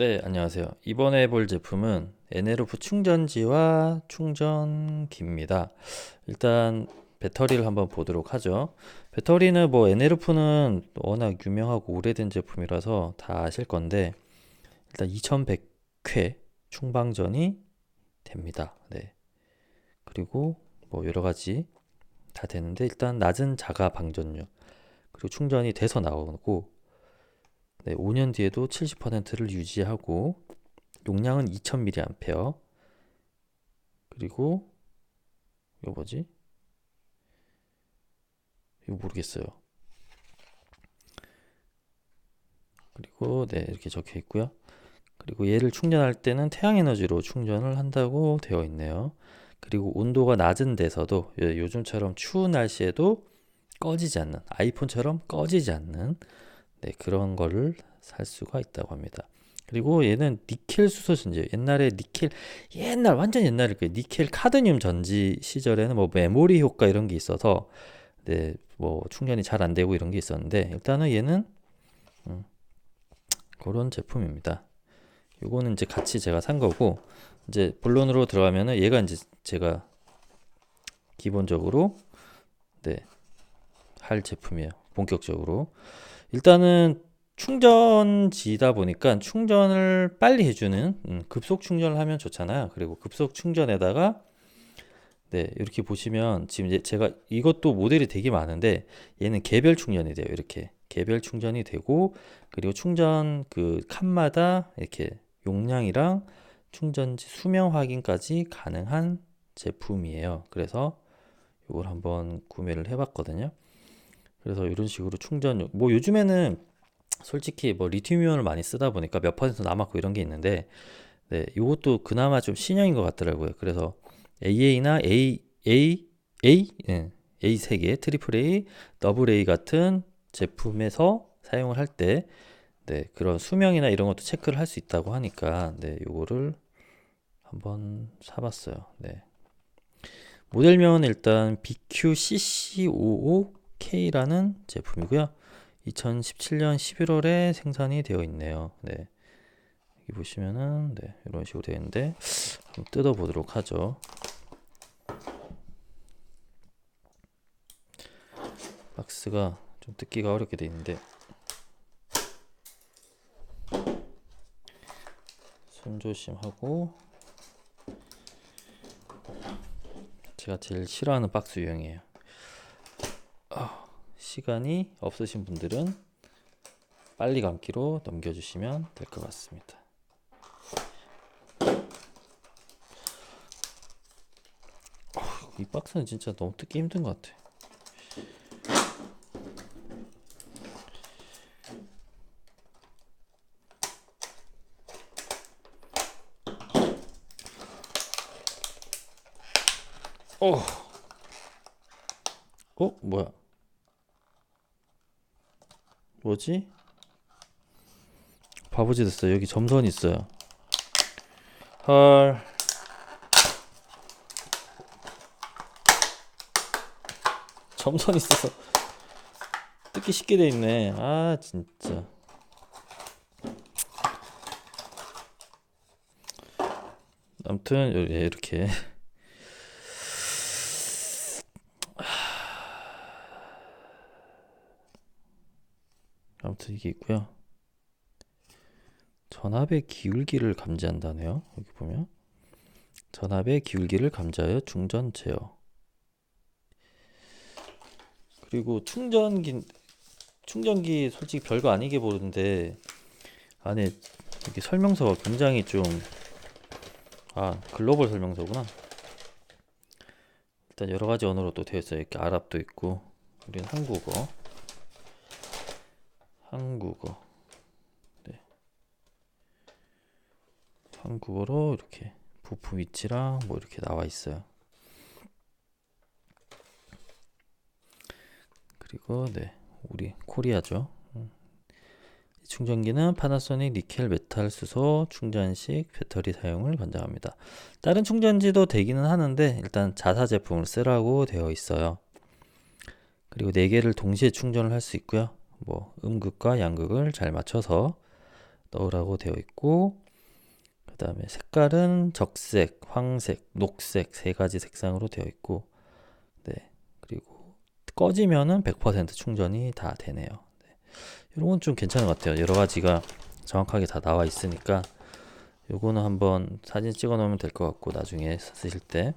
네, 안녕하세요. 이번에 볼 제품은 NLF 충전지와 충전기입니다. 일단 배터리를 한번 보도록 하죠. 배터리는 뭐 NLF는 워낙 유명하고 오래된 제품이라서 다 아실 건데 일단 2100회 충방전이 됩니다. 네. 그리고 뭐 여러 가지 다 되는데 일단 낮은 자가 방전율 그리고 충전이 돼서 나오고 네, 5년 뒤에도 70%를 유지하고 용량은 2000mAh 그리고 이거 뭐지? 이거 모르겠어요. 그리고 네 이렇게 적혀 있고요. 그리고 얘를 충전할 때는 태양 에너지로 충전을 한다고 되어 있네요. 그리고 온도가 낮은 데서도 예, 요즘처럼 추운 날씨에도 꺼지지 않는 아이폰처럼 꺼지지 않는 네, 그런 거를 살 수가 있다고 합니다. 그리고 얘는 니켈 수소 전지 옛날에 니켈 옛날 완전 옛날에 그 니켈 카드뮴 전지 시절에는 뭐 메모리 효과 이런 게 있어서 네, 뭐 충전이 잘 안 되고 이런 게 있었는데 일단은 얘는 음, 그런 제품입니다. 요거는 이제 같이 제가 산 거고 이제 본론으로 들어가면은 얘가 이제 제가 기본적으로 네, 할 제품이에요. 본격적으로. 일단은 충전지다 보니까 충전을 빨리 해주는 음, 급속 충전을 하면 좋잖아요. 그리고 급속 충전에다가 네 이렇게 보시면 지금 이제 제가 이것도 모델이 되게 많은데 얘는 개별 충전이 돼요. 이렇게 개별 충전이 되고 그리고 충전 그 칸마다 이렇게 용량이랑 충전지 수명 확인까지 가능한 제품이에요. 그래서 이걸 한번 구매를 해봤거든요. 그래서 이런 식으로 충전, 뭐 요즘에는 솔직히 뭐 리튬이온을 많이 쓰다 보니까 몇 퍼센트 남았고 이런 게 있는데, 네, 이것도 그나마 좀 신형인 것 같더라고요. 그래서 AA나 A, A, A, 네, A 세 개, 트리플 A, 더블 A 같은 제품에서 사용을 할 때, 네, 그런 수명이나 이런 것도 체크를 할 수 있다고 하니까, 네, 요거를 한번 사봤어요. 네. 모델명은 일단 BQCC55 K라는 제품이고요. 2017년 11월에 생산이 되어 있네요. 네. 여기 보시면은 네, 이런 식으로 되어 있는데 한번 뜯어 보도록 하죠. 박스가 좀 뜯기가 어렵게 되어 있는데 손 조심하고 제가 제일 싫어하는 박스 유형이에요. 시간이 없으신 분들은 빨리 감기로 넘겨주시면 될 것 같습니다. 이 박스는 진짜 너무 뜯기 힘든 것 같아. 어, 어, 뭐야? 뭐지? 바보지 됐어. 여기 점선이 있어요. 헐. 점선 있어서 뜯기 쉽게 돼 있네. 아, 진짜. 아무튼 예, 이렇게 아무튼 이게 있고요. 전압의 기울기를 감지한다네요. 여기 보면 전압의 기울기를 감지하여 충전 제어. 그리고 충전기 충전기 솔직히 별거 아니게 보는데 안에 이렇게 설명서가 굉장히 좀 아, 글로벌 설명서구나. 일단 여러 가지 언어로 또 되어 있어요. 이렇게 아랍도 있고 우리는 한국어. 한국어. 네. 한국어로 이렇게 부품 위치랑 뭐 이렇게 나와 있어요. 그리고 네, 우리 코리아죠. 음. 충전기는 파나소닉 니켈 메탈 수소 충전식 배터리 사용을 권장합니다. 다른 충전지도 되기는 하는데 일단 자사 제품을 쓰라고 되어 있어요. 그리고 4개를 동시에 충전을 할 수 있고요. 뭐 음극과 양극을 잘 맞춰서 넣으라고 되어 있고 그 다음에 색깔은 적색, 황색, 녹색 세 가지 색상으로 되어 있고 네 그리고 꺼지면은 100% 충전이 다 되네요. 네. 이런 건 좀 괜찮은 것 같아요. 여러 가지가 정확하게 다 나와 있으니까 요거는 한번 사진 찍어 놓으면 될 것 같고 나중에 쓰실 때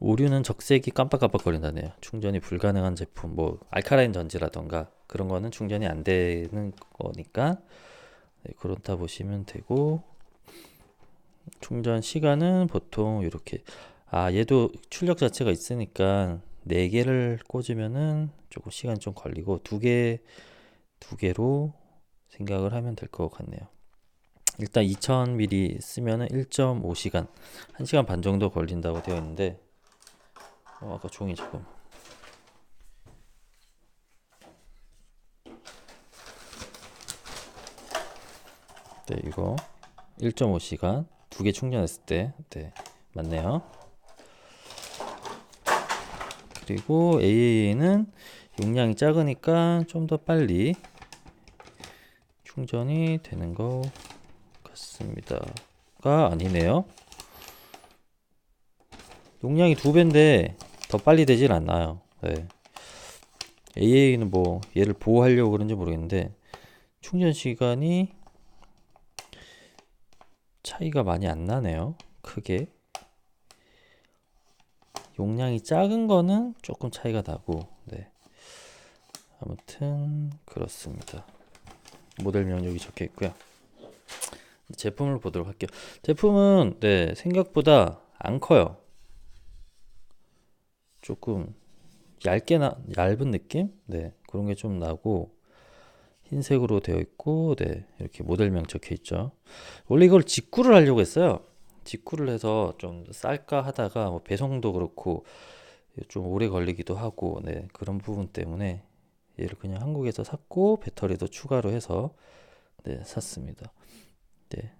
오류는 적색이 깜빡깜빡거린다네요. 충전이 불가능한 제품, 뭐 알카라인 전지라던가 그런 거는 충전이 안 되는 거니까 네, 그렇다 보시면 되고 충전 시간은 보통 이렇게 아 얘도 출력 자체가 있으니까 네 개를 꽂으면은 조금 시간이 좀 걸리고 두개두 개로 생각을 하면 될 것 같네요. 일단 2000ml 쓰면은 1.5시간, 1시간 반 정도 걸린다고 되어 있는데 어, 아까 종이 조금. 네 이거 1.5시간 두 개 충전했을 때 네, 맞네요. 그리고 AA는 용량이 작으니까 좀 더 빨리 충전이 되는 것 같습니다가 아니네요. 용량이 두 배인데 더 빨리 되질 않나요 네. AA는 뭐 얘를 보호하려고 그런지 모르겠는데 충전 시간이 차이가 많이 안 나네요. 크게. 용량이 작은 거는 조금 차이가 나고, 네. 아무튼, 그렇습니다. 모델 명령이 적혀 있고요. 제품을 보도록 할게요. 제품은, 네, 생각보다 안 커요. 조금 얇게 나, 얇은 느낌? 네, 그런 게 좀 나고, 흰색으로 되어 있고, 네, 이렇게 모델명 적혀 있죠. 원래 이걸 직구를 하려고 했어요. 직구를 해서 좀 쌀까 하다가 뭐 배송도 그렇고 좀 오래 걸리기도 하고, 네, 그런 부분 때문에 얘를 그냥 한국에서 샀고 배터리도 추가로 해서 네, 샀습니다. 네,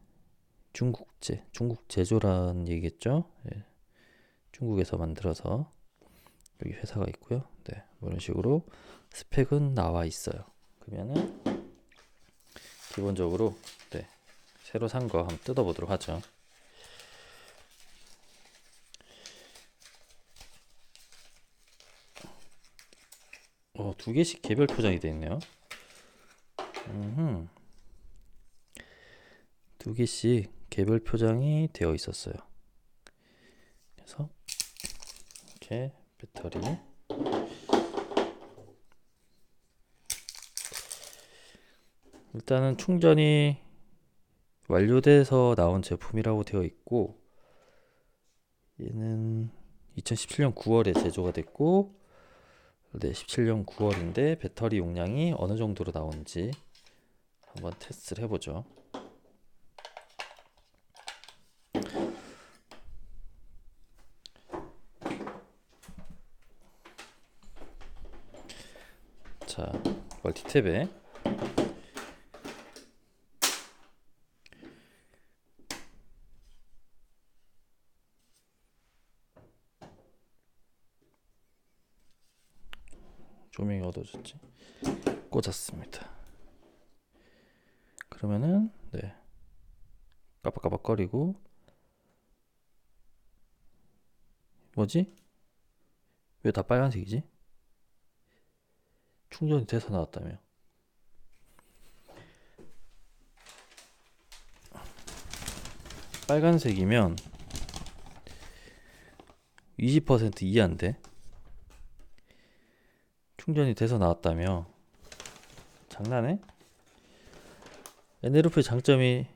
중국제, 중국 제조라는 얘기겠죠. 네, 중국에서 만들어서 여기 회사가 있고요. 네, 이런 식으로 스펙은 나와 있어요. 그러면은 기본적으로 네, 새로 산 거 한번 뜯어보도록 하죠. 어, 두 개씩 개별 포장이 되어 있네요. 음흠. 두 개씩 개별 표장이 되어 있었어요. 그래서 이렇게 배터리 일단은 충전이 완료돼서 나온 제품이라고 되어 있고 얘는 2017년 9월에 제조가 됐고 네, 17년 9월인데 배터리 용량이 어느 정도로 나오는지 한번 테스트를 해보죠. 자, 멀티탭에. 조명이 어두워졌지? 꽂았습니다. 그러면은 네. 깜빡깜빡거리고. 뭐지? 왜 다 빨간색이지? 충전이 돼서 나왔다며. 빨간색이면 20% 이하인데? 충전이 돼서 나왔다며. 장난해? NLF의 장점이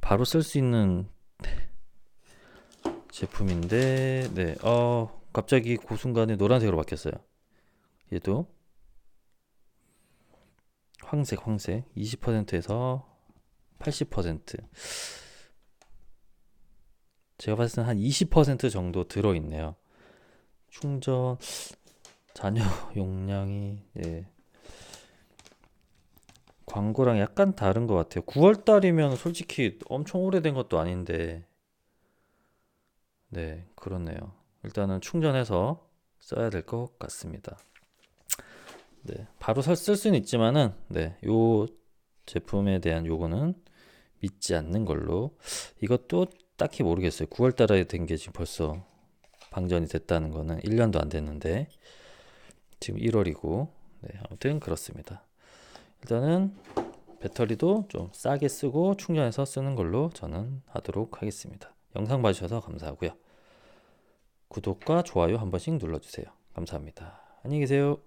바로 쓸 수 있는 제품인데 네, 어 갑자기 그 순간에 노란색으로 바뀌었어요. 얘도 황색, 황색 20%에서 80% 제가 봤을 때는 한 20% 정도 들어있네요. 충전 잔여 용량이 예. 광고랑 약간 다른 것 같아요. 9월 달이면 솔직히 엄청 오래된 것도 아닌데 네 그렇네요. 일단은 충전해서 써야 될 것 같습니다. 네 바로 쓸 수는 있지만은 네 요 제품에 대한 요거는 믿지 않는 걸로 이것도 딱히 모르겠어요. 9월 달에 된 게 지금 벌써 방전이 됐다는 거는 1년도 안 됐는데 지금 1월이고 네, 아무튼 그렇습니다. 일단은 배터리도 좀 싸게 쓰고 충전해서 쓰는 걸로 저는 하도록 하겠습니다. 영상 봐주셔서 감사하고요. 구독과 좋아요 한 번씩 눌러주세요. 감사합니다. 안녕히 계세요.